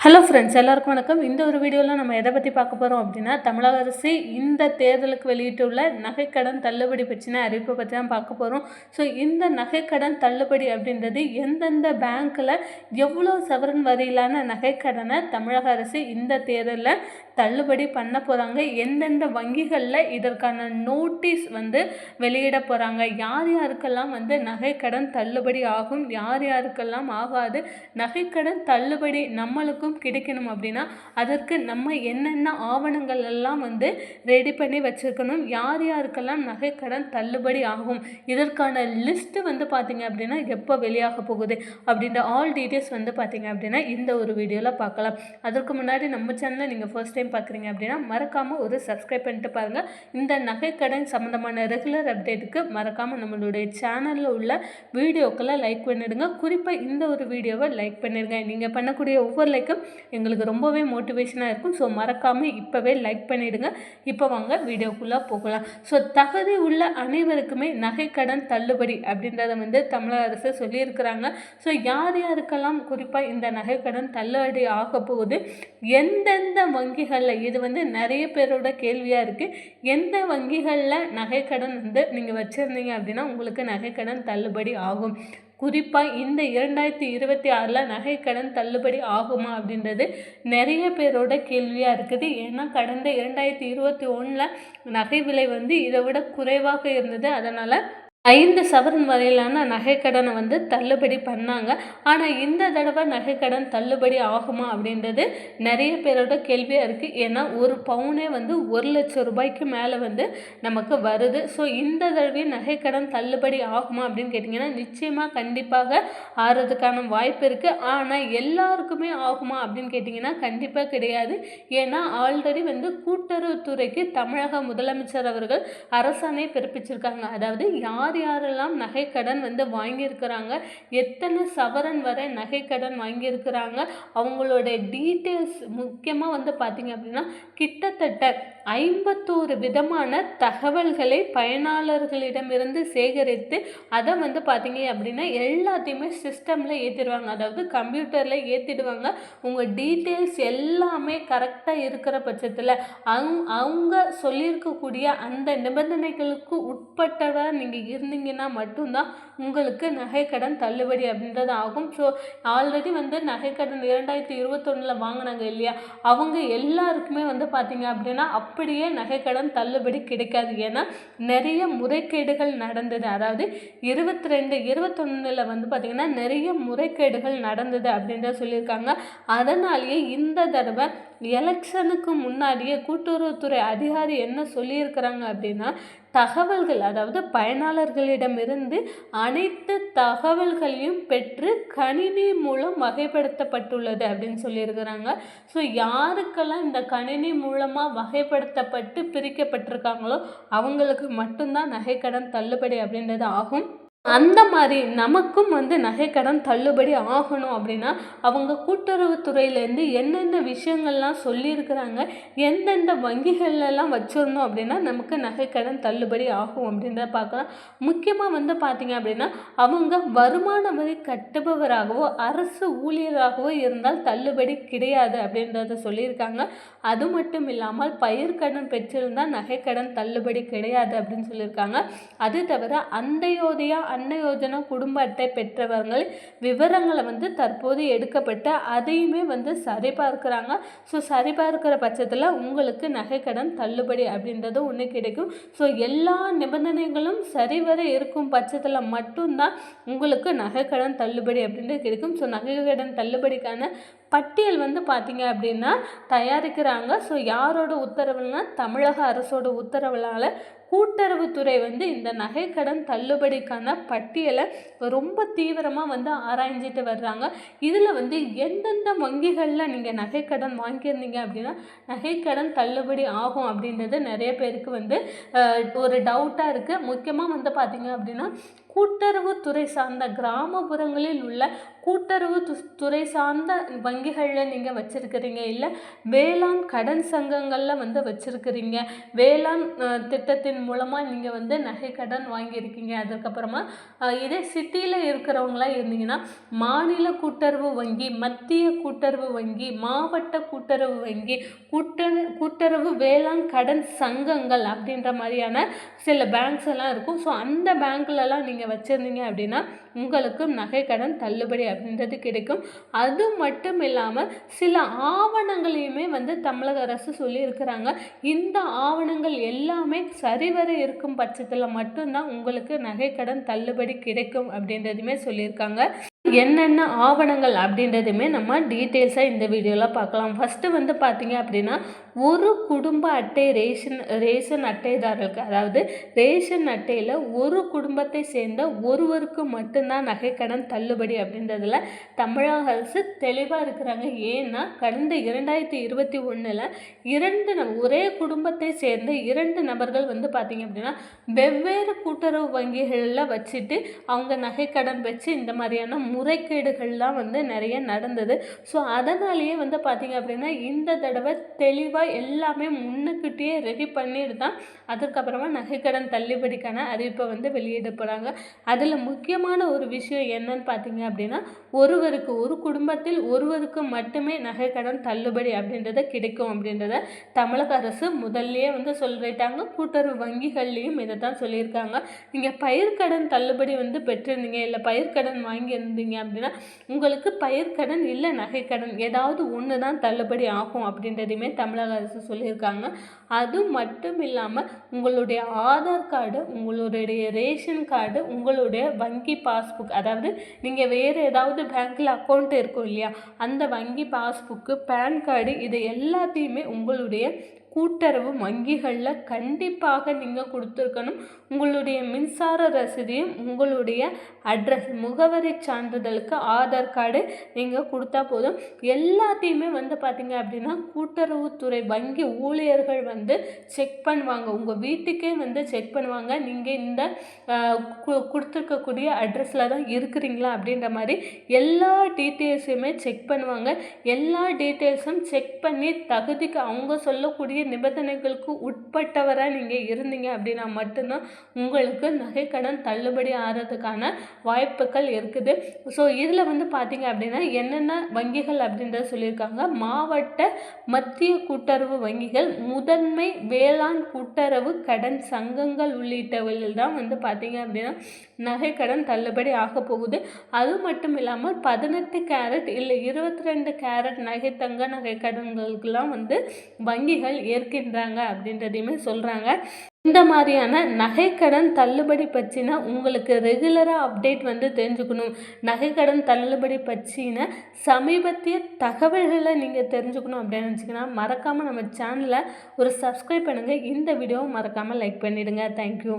Hello friends எல்லாருக்கும் வணக்கம். இந்த ஒரு வீடியோவில் நம்ம எதை பற்றி பார்க்க போகிறோம் அப்படின்னா தமிழக அரசு இந்த தேர்தலுக்கு வெளியிட்டுள்ள நகைக்கடன் தள்ளுபடி பற்றின அறிவிப்பை பற்றி தான் பார்க்க போகிறோம் ஸோ இந்த நகைக்கடன் தள்ளுபடி அப்படின்றது எந்தெந்த பேங்க்கில் எவ்வளோ சவரன் வரையிலான நகைக்கடனை தமிழக அரசு இந்த தேர்தலில் தள்ளுபடி பண்ண போகிறாங்க எந்தெந்த வங்கிகளில் இதற்கான நோட்டீஸ் வந்து வெளியிட போகிறாங்க யார் யாருக்கெல்லாம் வந்து நகைக்கடன் தள்ளுபடி ஆகும்? யார் யாருக்கெல்லாம் ஆகாது? நகைக்கடன் தள்ளுபடி நம்மளுக்கும் கிடைக்கணும் அப்படின்னா அதற்கு நம்ம என்னென்ன ஆவணங்கள் எல்லாம் வந்து ரெடி பண்ணி வச்சுருக்கணும் யார் யாருக்கெல்லாம் நகைக்கடன் தள்ளுபடி ஆகும் இதற்கான லிஸ்ட்டு வந்து பார்த்திங்க அப்படின்னா எப்போ வெளியாக போகுது அப்படின்ற ஆல் டீட்டெயில்ஸ் வந்து பார்த்திங்க அப்படின்னா இந்த ஒரு வீடியோவில் பார்க்கலாம். அதற்கு முன்னாடி நம்ம சேனலை நீங்கள் ஃபர்ஸ்ட் டைம் பார்க்குறீங்க அப்படின்னா மறக்காமல் ஒரு சப்ஸ்கிரைப் பண்ணிட்டு பாருங்கள் இந்த நகைக்கடன் சம்மந்தமான ரெகுலர் அப்டேட்டுக்கு மறக்காமல் நம்மளுடைய சேனலில் உள்ள வீடியோக்களை லைக் பண்ணிடுங்க. குறிப்பாக இந்த ஒரு வீடியோவை லைக் பண்ணிடுங்க. நீங்கள் பண்ணக்கூடிய ஒவ்வொரு லைக்கும் எங்களுக்கு ரொம்பவே மோட்டிவேஷனாக இருக்கும். ஸோ மறக்காமல் இப்போவே லைக் பண்ணிவிடுங்க இப்போ வாங்க வீடியோக்குள்ளே போகலாம். ஸோ தகுதி உள்ள அனைவருக்குமே நகைக்கடன் தள்ளுபடி அப்படின்றத வந்து தமிழக அரசு சொல்லியிருக்கிறாங்க. ஸோ யார் யாருக்கெல்லாம் குறிப்பாக இந்த நகைக்கடன் தள்ளுபடி ஆக போகுது? எந்தெந்த வங்கிகளில்? இது வந்து நிறைய பேரோட கேள்வியாக இருக்குது எந்த வங்கிகளில் நகைக்கடன் வந்து நீங்கள் வச்சுருந்தீங்க அப்படின்னா உங்களுக்கு நகைக்கடன் தள்ளுபடி ஆகும். குறிப்பாக இந்த இரண்டாயிரத்தி இருபத்தி ஆறில் நகைக்கடன் தள்ளுபடி ஆகுமா அப்படின்றது நிறைய பேரோட கேள்வியாக இருக்குது. ஏன்னா கடந்த இரண்டாயிரத்தி இருபத்தி ஒன்றில் நகை விலை வந்து இதை விட குறைவாக இருந்தது. அதனால் ஐந்து சவரன் வரையிலான நகைக்கடனை வந்து தள்ளுபடி பண்ணாங்க. ஆனால் இந்த தடவை நகைக்கடன் தள்ளுபடி ஆகுமா அப்படின்றது நிறைய பேரோட கேள்வியாக இருக்குது ஏன்னா ஒரு பவுனே வந்து ஒரு லட்சம் ரூபாய்க்கு மேலே வந்து நமக்கு வருது. ஸோ இந்த தடவை நகைக்கடன் தள்ளுபடி ஆகுமா அப்படின்னு கேட்டிங்கன்னா நிச்சயமாக கண்டிப்பாக ஆறுறதுக்கான வாய்ப்பு இருக்குது ஆனால் எல்லாருக்குமே ஆகுமா அப்படின்னு கேட்டிங்கன்னா கண்டிப்பாக கிடையாது. ஏன்னா ஆல்ரெடி வந்து கூட்டுறவுத்துறைக்கு தமிழக முதலமைச்சர் அவர்கள் அரசாணை பிறப்பிச்சிருக்காங்க. அதாவது யார் யார் யாரெல்லாம் நகைக்கடன் வந்து வாங்கியிருக்கிறாங்க. எத்தனை சவரன் வரை நகைக்கடன் வாங்கியிருக்கிறாங்க. அவங்களோட டீட்டெயில்ஸ் முக்கியமாக வந்து பார்த்திங்க அப்படின்னா கிட்டத்தட்ட ஐம்பத்தோரு விதமான தகவல்களை பயனாளர்களிடமிருந்து சேகரித்து அதை வந்து பார்த்திங்க அப்படின்னா எல்லாத்தையுமே சிஸ்டமில் ஏற்றிடுவாங்க அதாவது கம்ப்யூட்டரில் ஏற்றிடுவாங்க உங்கள் டீட்டெயில்ஸ் எல்லாமே கரெக்டாக இருக்கிற பட்சத்தில் அங் அவங்க சொல்லியிருக்கக்கூடிய அந்த நிபந்தனைகளுக்கு உட்பட்டதாக நீங்கள் இருந்தீங்கன்னா மட்டும்தான் உங்களுக்கு நகைக்கடன் தள்ளுபடி அப்படின்றது ஆகும். ஸோ ஆல்ரெடி வந்து நகைக்கடன் இரண்டாயிரத்தி இருபத்தொன்னில் வாங்கினாங்க இல்லையா? அவங்க எல்லாருக்குமே வந்து பார்த்திங்க அப்படின்னா அப்படியே நகைக்கடன் தள்ளுபடி கிடைக்காது. ஏன்னா நிறைய முறைகேடுகள் நடந்தது. அதாவது இருபத்தி ரெண்டு இருபத்தொன்னில் வந்து பார்த்திங்கன்னா நிறைய முறைகேடுகள் நடந்தது அப்படின்றத சொல்லியிருக்காங்க. அதனாலேயே இந்த தடவை எலெக்ஷனுக்கு முன்னாடியே கூட்டுறவுத்துறை அதிகாரி என்ன சொல்லியிருக்கிறாங்க அப்படின்னா தகவல்கள் அதாவது பயனாளர்களிடமிருந்து அனைத்து தகவல்களையும் பெற்று கணினி மூலம் வகைப்படுத்தப்பட்டுள்ளது அப்படின்னு சொல்லியிருக்கிறாங்க. ஸோ யாருக்கெல்லாம் இந்த கணினி மூலமாக வகைப்படுத்தப்பட்டு பிரிக்கப்பட்டிருக்காங்களோ அவங்களுக்கு மட்டும்தான் நகைக்கடன் தள்ளுபடி அப்படின்றது ஆகும். அந்த மாதிரி நமக்கும் வந்து நகைக்கடன் தள்ளுபடி ஆகணும் அப்படின்னா அவங்க கூட்டுறவுத்துறையிலேருந்து என்னென்ன விஷயங்கள்லாம் சொல்லியிருக்கிறாங்க எந்தெந்த வங்கிகள்லாம் வச்சுருந்தோம் அப்படின்னா நமக்கு நகைக்கடன் தள்ளுபடி ஆகும் அப்படின்றத பார்க்கலாம். முக்கியமாக வந்து பார்த்திங்க அப்படின்னா அவங்க வருமான வரி கட்டுபவராகவோ அரசு ஊழியராகவோ இருந்தால் தள்ளுபடி கிடையாது அப்படின்றத சொல்லியிருக்காங்க. அது மட்டும் இல்லாமல் பயிர்க்கடன் பெற்றிருந்தால் நகைக்கடன் தள்ளுபடி கிடையாது அப்படின்னு சொல்லியிருக்காங்க. அது தவிர அந்தயோதையாக அன்ன யோஜனா குடும்ப அட்டை பெற்றவர்கள் விவரங்களை வந்து தற்போது எடுக்கப்பட்டு அதையுமே வந்து சரிபார்க்குறாங்க. ஸோ சரிபார்க்கிற பட்சத்தில் உங்களுக்கு நகைக்கடன் தள்ளுபடி அப்படின்றதும் ஒன்று கிடைக்கும். ஸோ எல்லா நிபந்தனைகளும் சரிவர இருக்கும் பட்சத்தில் மட்டும்தான் உங்களுக்கு நகைக்கடன் தள்ளுபடி அப்படின்றது கிடைக்கும். ஸோ நகைக்கடன் தள்ளுபடிக்கான பட்டியல் வந்து பார்த்திங்க அப்படின்னா தயாரிக்கிறாங்க. ஸோ யாரோட உத்தரவுனா தமிழக அரசோட உத்தரவுனால கூட்டுறவுத்துறை வந்து இந்த நகைக்கடன் தள்ளுபடிக்கான பட்டியலை ரொம்ப தீவிரமாக வந்து ஆராய்ஞ்சிட்டு வர்றாங்க. இதில் வந்து எந்தெந்த வங்கிகளில் நீங்கள் நகைக்கடன் வாங்கியிருந்தீங்க அப்படின்னா நகைக்கடன் தள்ளுபடி ஆகும் அப்படின்றது நிறைய பேருக்கு வந்து ஒரு டவுட்டாக இருக்குது முக்கியமாக வந்து பார்த்திங்க அப்படின்னா கூட்டுறவுத்துறை சார்ந்த கிராமப்புறங்களில் உள்ள கூட்டுறவு து துறை சார்ந்த வங்கிகளில் நீங்கள் வச்சுருக்கிறீங்க இல்லை வேளாண் கடன் சங்கங்களில் வந்து வச்சுருக்கிறீங்க வேளாண் திட்டத்தின் மூலமாக நீங்கள் வந்து நகை கடன் வாங்கியிருக்கீங்க அதுக்கப்புறமா இதே சிட்டியில் இருக்கிறவங்களாம் இருந்தீங்கன்னா மாநில கூட்டுறவு வங்கி மத்திய கூட்டுறவு வங்கி மாவட்ட கூட்டுறவு வங்கி கூட்டுறவு கூட்டுறவு வேளாண் கடன் சங்கங்கள் அப்படின்ற மாதிரியான சில பேங்க்ஸ் எல்லாம் இருக்கும். ஸோ அந்த பேங்க்லலாம் நீங்கள் வச்சுருந்தீங்க அப்படின்னா உங்களுக்கு நகை கடன் தள்ளுபடி அப்படின்றது கிடைக்கும். அது மட்டும் இல்லாமல் சில ஆவணங்களையுமே வந்து தமிழக அரசு சொல்லியிருக்கிறாங்க. இந்த ஆவணங்கள் எல்லாமே சரிவர இருக்கும் பட்சத்தில் மட்டும்தான் உங்களுக்கு நகை கடன் தள்ளுபடி கிடைக்கும் அப்படின்றதுமே சொல்லியிருக்காங்க. என்னென்ன ஆவணங்கள் அப்படின்றதுமே நம்ம டீட்டெயில்ஸாக இந்த வீடியோவில் பார்க்கலாம். ஃபஸ்ட்டு வந்து பார்த்தீங்க அப்படின்னா ஒரு குடும்ப அட்டை ரேஷன் ரேஷன் அட்டைதாரர்களுக்கு அதாவது ரேஷன் அட்டையில் ஒரு குடும்பத்தை சேர்ந்த ஒருவருக்கு மட்டும்தான் நகைக்கடன் தள்ளுபடி அப்படின்றதுல தமிழக அரசு தெளிவாக இருக்கிறாங்க. ஏன்னா கடந்த இரண்டாயிரத்தி இருபத்தி ஒன்றில் இரண்டு நப- ஒரே குடும்பத்தை சேர்ந்த இரண்டு நபர்கள் வந்து பார்த்திங்க அப்படின்னா வெவ்வேறு கூட்டுறவு வங்கிகளில் வச்சுட்டு அவங்க நகைக்கடன் வச்சு இந்த மாதிரியான முறைகேடுகள்லாம் வந்து நிறைய நடந்தது. ஸோ அதனாலேயே வந்து பார்த்திங்க அப்படின்னா இந்த தடவை தெளிவாக எல்லாமே முன்னுக்கிட்டேயே ரெடி பண்ணிட்டு தான் அதுக்கப்புறமா நகைக்கடன் தள்ளுபடிக்கான அறிவிப்பை வந்து வெளியிட போகிறாங்க அதில் முக்கியமான ஒரு விஷயம் என்னன்னு பார்த்தீங்க அப்படின்னா ஒருவருக்கு ஒரு குடும்பத்தில் ஒருவருக்கு மட்டுமே நகைக்கடன் தள்ளுபடி அப்படின்றத கிடைக்கும் அப்படின்றத தமிழக அரசு முதல்லையே வந்து சொல்லிட்டாங்க. கூட்டுறவு வங்கிகள்லேயும் இதை தான் சொல்லியிருக்காங்க நீங்கள் பயிர்க்கடன் தள்ளுபடி வந்து பெற்றிருந்தீங்க இல்லை பயிர்க்கடன் வாங்கியிருந்தீங்க அப்படின்னா உங்களுக்கு பயிர்க்கடன் இல்லை நகைக்கடன் ஏதாவது ஒன்று தான் தள்ளுபடி ஆகும் அப்படின்றதையுமே தமிழக அரசு சொல்லியிருக்காங்க. அது மட்டும் இல்லாமல் உங்களுடைய ஆதார் கார்டு உங்களுடைய ரேஷன் கார்டு உங்களுடைய வங்கி பாஸ்புக் அதாவது நீங்கள் வேறு ஏதாவது பேங்க்கில் அக்கௌண்ட் இருக்கும் இல்லையா? அந்த வங்கி பாஸ்புக்கு பேன் கார்டு இது எல்லாத்தையுமே உங்களுடைய கூட்டுறவு வங்கிகளில் கண்டிப்பாக நீங்கள் கொடுத்துருக்கணும். உங்களுடைய மின்சார ரசீதையும் உங்களுடைய அட்ரஸ் முகவரி சான்றிதழுக்கு ஆதார் கார்டு நீங்கள் கொடுத்தா போதும். எல்லாத்தையுமே வந்து பார்த்தீங்க அப்படின்னா கூட்டுறவுத்துறை வங்கி ஊழியர்கள் வந்து செக் பண்ணுவாங்க. உங்கள் வீட்டுக்கே வந்து செக் பண்ணுவாங்க. நீங்கள் இந்த கு- கொடுத்துருக்கக்கூடிய அட்ரஸில் தான் இருக்கிறீங்களா அப்படின்ற மாதிரி எல்லா டீட்டெயில்ஸையுமே செக் பண்ணுவாங்க. எல்லா டீட்டெயில்ஸும் செக் பண்ணி தகுதிக்கு அவங்க சொல்லக்கூடிய நிபந்தனைகளுக்கு உட்பட்டவராக நீங்கள் இருந்தீங்க அப்படின்னா மட்டும்தான் உங்களுக்கு நகைக்கடன் தள்ளுபடி ஆகிறதுக்கான வாய்ப்புகள் இருக்குது. ஸோ இதில் வந்து பார்த்தீங்க அப்படின்னா என்னென்ன வங்கிகள் அப்படின்றத சொல்லியிருக்காங்க. மாவட்ட மத்திய கூட்டுறவு வங்கிகள் முதன்மை வேளாண் கூட்டுறவு கடன் சங்கங்கள் உள்ளிட்டவைகள் தான் வந்து பார்த்தீங்க அப்படின்னா நகைக்கடன் தள்ளுபடி ஆக போகுது. அது மட்டும் இல்லாமல் பதினெட்டு கேரட் இல்லை இருபத்தி ரெண்டு கேரட் நகை தங்க நகை கடன்களுக்கெல்லாம் வந்து வங்கிகள் ஏற்கின்றாங்க அப்படின்றதையுமே சொல்கிறாங்க இந்த மாதிரியான நகைக்கடன் தள்ளுபடி பற்றின உங்களுக்கு ரெகுலராக அப்டேட் வந்து தெரிஞ்சுக்கணும். நகைக்கடன் தள்ளுபடி பற்றின சமீபத்திய தகவல்களை நீங்கள் தெரிஞ்சுக்கணும் அப்படின்னு நினச்சிங்கன்னா மறக்காமல் நம்ம சேனலை ஒரு சப்ஸ்கிரைப் பண்ணுங்கள் இந்த வீடியோவை மறக்காமல் லைக் பண்ணிவிடுங்க தேங்க்யூ